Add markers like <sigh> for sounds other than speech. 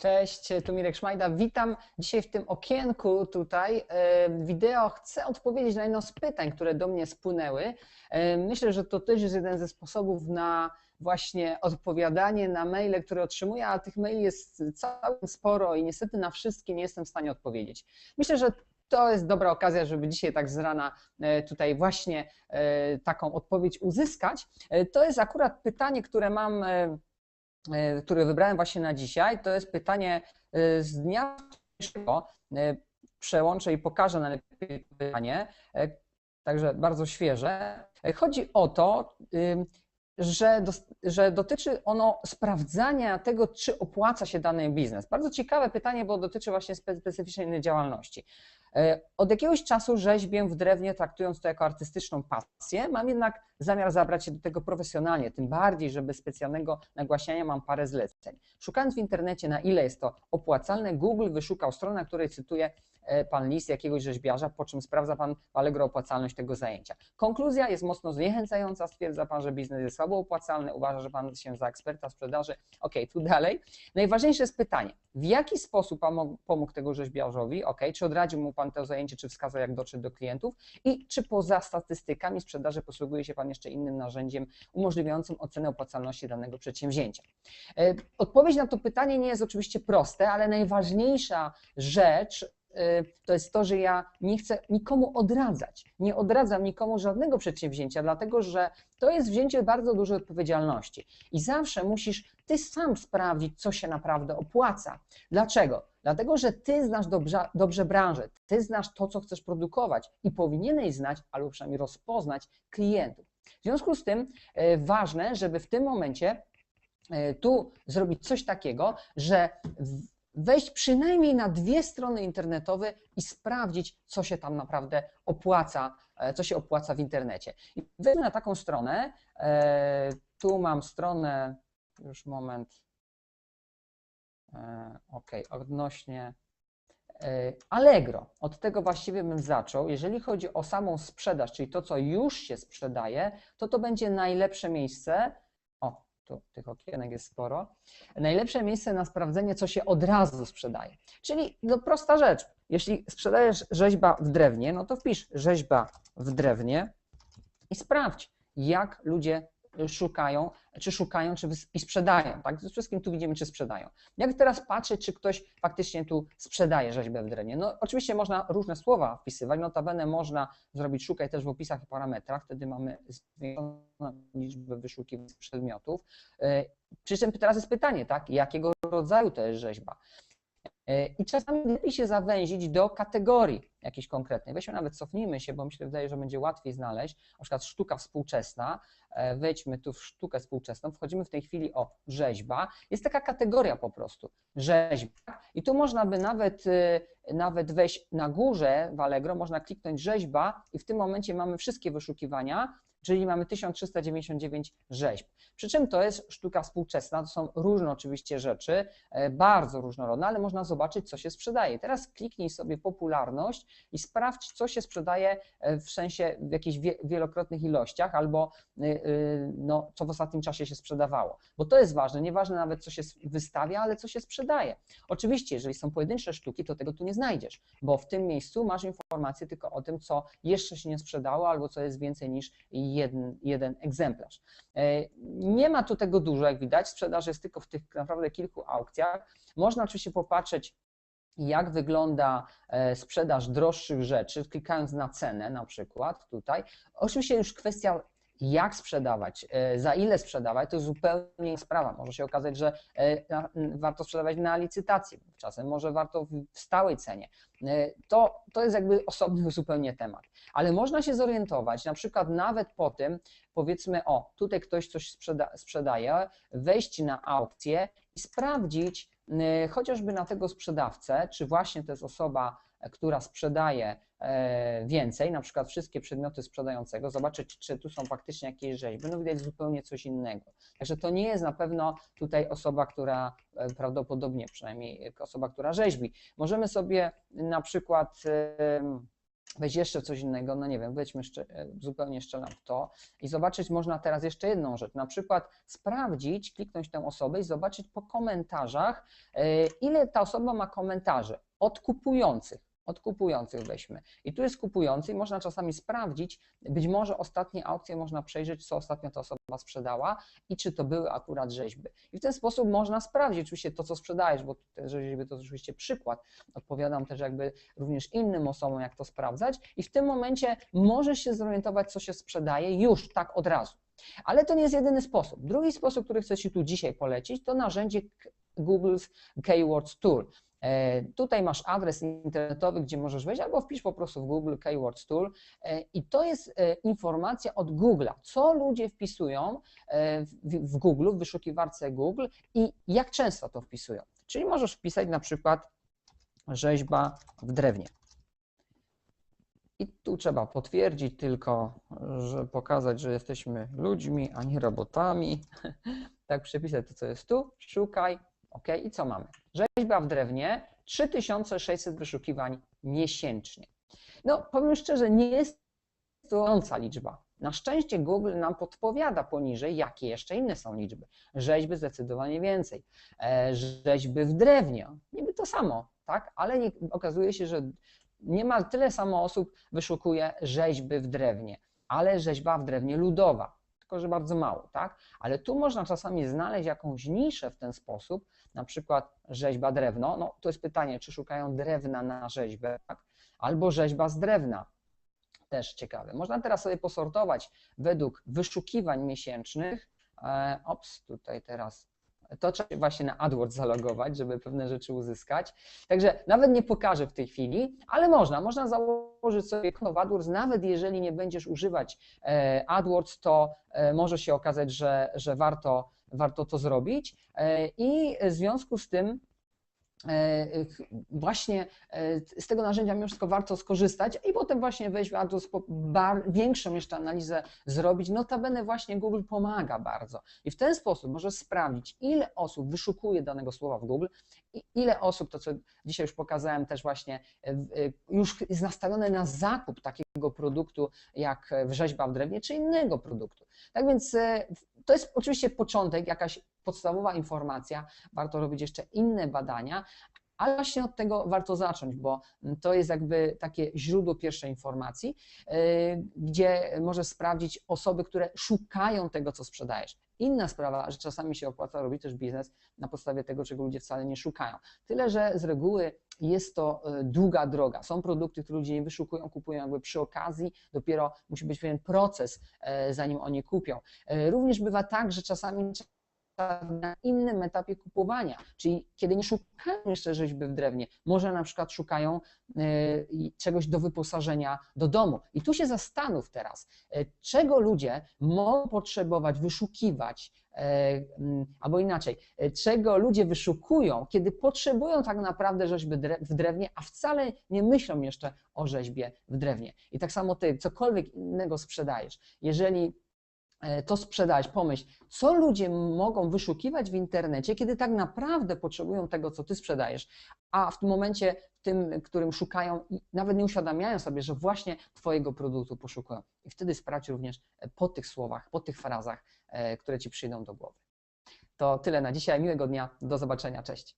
Cześć, tu Mirek Szmajda. Witam dzisiaj w tym okienku tutaj e, wideo. Chcę odpowiedzieć na jedno z pytań, które do mnie spłynęły. E, Myślę, że to też jest jeden ze sposobów na właśnie odpowiadanie na maile, które otrzymuję, a tych maili jest całkiem sporo i niestety na wszystkie nie jestem w stanie odpowiedzieć. Myślę, że to jest dobra okazja, żeby dzisiaj tak z rana e, tutaj właśnie taką odpowiedź uzyskać. To jest akurat pytanie, które mam e, które wybrałem właśnie na dzisiaj, to jest pytanie e, z dnia wczorajszego. E, Przełączę i pokażę najlepiej pytanie, także bardzo świeże. Chodzi o to, że, dos- że dotyczy ono sprawdzania tego, czy opłaca się dany biznes. Bardzo ciekawe pytanie, bo dotyczy właśnie spe- specyficznej działalności. E, Od jakiegoś czasu rzeźbię w drewnie, traktując to jako artystyczną pasję. Mam jednak zamiar zabrać się do tego profesjonalnie, tym bardziej, że bez specjalnego nagłaśniania mam parę zleceń. Szukając w internecie, na ile jest to opłacalne, Google wyszukał stronę, na której cytuję e, pan list jakiegoś rzeźbiarza, po czym sprawdza pan w Allegro opłacalność tego zajęcia. Konkluzja jest mocno zniechęcająca, stwierdza pan, że biznes jest słabo opłacalny, uważa, że pan się za eksperta sprzedaży. Ok, tu dalej. Najważniejsze jest pytanie, w jaki sposób pomógł tego rzeźbiarzowi, ok, czy odradził mu pan to zajęcie, czy wskazał, jak dotrzeć do klientów i czy poza statystykami sprzedaży posługuje się pan jeszcze innym narzędziem umożliwiającym ocenę opłacalności danego przedsięwzięcia. E, Odpowiedź na to pytanie nie jest oczywiście proste, ale najważniejsza rzecz to jest to, że ja nie chcę nikomu odradzać. Nie odradzam nikomu żadnego przedsięwzięcia, dlatego że to jest wzięcie bardzo dużej odpowiedzialności. I zawsze musisz ty sam sprawdzić, co się naprawdę opłaca. Dlaczego? Dlatego, że ty znasz dobrze, dobrze branżę, ty znasz to, co chcesz produkować i powinieneś znać, albo przynajmniej rozpoznać klientów. W związku z tym e, ważne, żeby w tym momencie e, tu zrobić coś takiego, że wejść przynajmniej na dwie strony internetowe i sprawdzić, co się tam naprawdę opłaca, e, co się opłaca w internecie. I na taką stronę. e, Tu mam stronę, już moment. E, OK, odnośnie Allegro. Od tego właściwie bym zaczął. Jeżeli chodzi o samą sprzedaż, czyli to, co już się sprzedaje, to to będzie najlepsze miejsce. Tu tych okienek jest sporo. Najlepsze miejsce na sprawdzenie, co się od razu sprzedaje. Czyli no, prosta rzecz. Jeśli sprzedajesz rzeźba w drewnie, no to wpisz rzeźba w drewnie i sprawdź, jak ludzie szukają, czy szukają, czy sprzedają. Tak? Przede wszystkim tu widzimy, czy sprzedają. Jak teraz patrzeć, czy ktoś faktycznie tu sprzedaje rzeźbę w drewnie? No oczywiście można różne słowa wpisywać, notabene można zrobić szukaj też w opisach i parametrach, wtedy mamy zwiększoną liczbę wyszukiwanych przedmiotów. Yy, Przy czym teraz jest pytanie, tak? Jakiego rodzaju to jest rzeźba? Yy, I czasami lepiej się zawęzić do kategorii jakiejś konkretnej. Weźmy nawet cofnijmy się, bo mi się wydaje, że będzie łatwiej znaleźć, na przykład sztuka współczesna, E, wejdźmy tu w sztukę współczesną, wchodzimy w tej chwili o rzeźba. Jest taka kategoria po prostu, rzeźba. I tu można by nawet, y, nawet wejść na górze w Allegro, można kliknąć rzeźba i w tym momencie mamy wszystkie wyszukiwania, czyli mamy 1399 rzeźb. Przy czym to jest sztuka współczesna, to są różne oczywiście rzeczy, e, bardzo różnorodne, ale można zobaczyć, co się sprzedaje. Teraz kliknij sobie popularność i sprawdź, co się sprzedaje e, w sensie w jakichś wie- wielokrotnych ilościach albo y, y, no, co w ostatnim czasie się sprzedawało. Bo to jest ważne, nieważne nawet co się wystawia, ale co się sprzedaje. Oczywiście, jeżeli są pojedyncze sztuki, to tego tu nie znajdziesz, bo w tym miejscu masz informacje tylko o tym, co jeszcze się nie sprzedało albo co jest więcej niż jeden, jeden egzemplarz. E, Nie ma tu tego dużo, jak widać, sprzedaż jest tylko w tych naprawdę kilku aukcjach. Można oczywiście popatrzeć jak wygląda e, sprzedaż droższych rzeczy, klikając na cenę na przykład tutaj. Oczywiście już kwestia jak sprzedawać, e, za ile sprzedawać, to zupełnie sprawa. Może się okazać, że e, warto sprzedawać na licytacji, czasem może warto w stałej cenie. To, to jest jakby osobny <laughs> zupełnie temat. Ale można się zorientować, na przykład nawet po tym, powiedzmy, o, tutaj ktoś coś sprzeda sprzedaje, wejść na aukcję i sprawdzić chociażby na tego sprzedawcę, czy właśnie to jest osoba, która sprzedaje e, więcej, na przykład wszystkie przedmioty sprzedającego, zobaczyć, czy tu są faktycznie jakieś rzeźby, no widać zupełnie coś innego. Także to nie jest na pewno tutaj osoba, która e, prawdopodobnie przynajmniej osoba, która rzeźbi. Możemy sobie na przykład weź jeszcze coś innego, no nie wiem, weźmy jeszcze, e, zupełnie strzelam w to i zobaczyć można teraz jeszcze jedną rzecz, na przykład sprawdzić, kliknąć tę osobę i zobaczyć po komentarzach, e, ile ta osoba ma komentarzy od kupujących. Od kupujących weźmy. I tu jest kupujący i można czasami sprawdzić, być może ostatnie aukcje można przejrzeć, co ostatnio ta osoba sprzedała i czy to były akurat rzeźby. I w ten sposób można sprawdzić oczywiście to, co sprzedajesz, bo te rzeźby to oczywiście przykład. Odpowiadam też jakby również innym osobom, jak to sprawdzać i w tym momencie możesz się zorientować, co się sprzedaje już tak od razu. Ale to nie jest jedyny sposób. Drugi sposób, który chcę Ci tu dzisiaj polecić, to narzędzie Google's Keywords Tool. E, Tutaj masz adres internetowy, gdzie możesz wejść, albo wpisz po prostu w Google Keywords Tool e, i to jest e, informacja od Google'a, co ludzie wpisują w Google, w wyszukiwarce Google i jak często to wpisują. Czyli możesz wpisać na przykład rzeźba w drewnie. I tu trzeba potwierdzić tylko, że pokazać, że jesteśmy ludźmi, a nie robotami. <laughs> Tak, przepisać to, co jest tu, szukaj, ok, i co mamy? Rzeźba w drewnie, 3600 wyszukiwań miesięcznie. No, powiem szczerze, nie jest to liczba. Na szczęście Google nam podpowiada poniżej, jakie jeszcze inne są liczby. Rzeźby zdecydowanie więcej. E, Rzeźby w drewnie, niby to samo, tak? Ale nie, okazuje się, że niemal tyle samo osób wyszukuje rzeźby w drewnie, ale rzeźba w drewnie ludowa, tylko że bardzo mało, tak? Ale tu można czasami znaleźć jakąś niszę w ten sposób, na przykład rzeźba drewno, no to jest pytanie, czy szukają drewna na rzeźbę, tak? albo rzeźba z drewna, też ciekawe. Można teraz sobie posortować według wyszukiwań miesięcznych, e, ops, tutaj teraz to trzeba właśnie na AdWords zalogować, żeby pewne rzeczy uzyskać. Także nawet nie pokażę w tej chwili, ale można. Można założyć sobie konto w AdWords, nawet jeżeli nie będziesz używać e, AdWords, to e, może się okazać, że, że warto, warto to zrobić. E, I w związku z tym właśnie e, z tego narzędzia mimo wszystko warto skorzystać i potem właśnie wejść w AdWords, większą jeszcze analizę zrobić. Notabene właśnie Google pomaga bardzo i w ten sposób możesz sprawdzić, ile osób wyszukuje danego słowa w Google i ile osób, to co dzisiaj już pokazałem też właśnie, e, e, już jest nastawione na zakup takiego produktu jak e, rzeźba w drewnie czy innego produktu. Tak więc e, to jest oczywiście początek, jakaś podstawowa informacja, warto robić jeszcze inne badania, ale właśnie od tego warto zacząć, bo to jest jakby takie źródło pierwszej informacji, yy, gdzie możesz sprawdzić osoby, które szukają tego, co sprzedajesz. Inna sprawa, że czasami się opłaca robić też biznes na podstawie tego, czego ludzie wcale nie szukają. Tyle, że z reguły jest to yy, długa droga. Są produkty, które ludzie nie wyszukują, kupują jakby przy okazji, dopiero musi być pewien proces, yy, zanim oni kupią. Również bywa tak, że czasami na innym etapie kupowania, czyli kiedy nie szukają jeszcze rzeźby w drewnie, może na przykład szukają i czegoś do wyposażenia do domu. I tu się zastanów teraz, y, czego ludzie mogą potrzebować, wyszukiwać, y, mm, albo inaczej, czego ludzie wyszukują, kiedy potrzebują tak naprawdę rzeźby w drewnie, a wcale nie myślą jeszcze o rzeźbie w drewnie. I tak samo ty, cokolwiek innego sprzedajesz, jeżeli e, to sprzedałeś, pomyśl, co ludzie mogą wyszukiwać w internecie, kiedy tak naprawdę potrzebują tego, co ty sprzedajesz, a w tym momencie, w tym, którym szukają, nawet nie uświadamiają sobie, że właśnie twojego produktu poszukują. I wtedy sprawdź również e, po tych słowach, po tych frazach, e, które ci przyjdą do głowy. To tyle na dzisiaj. Miłego dnia. Do zobaczenia. Cześć.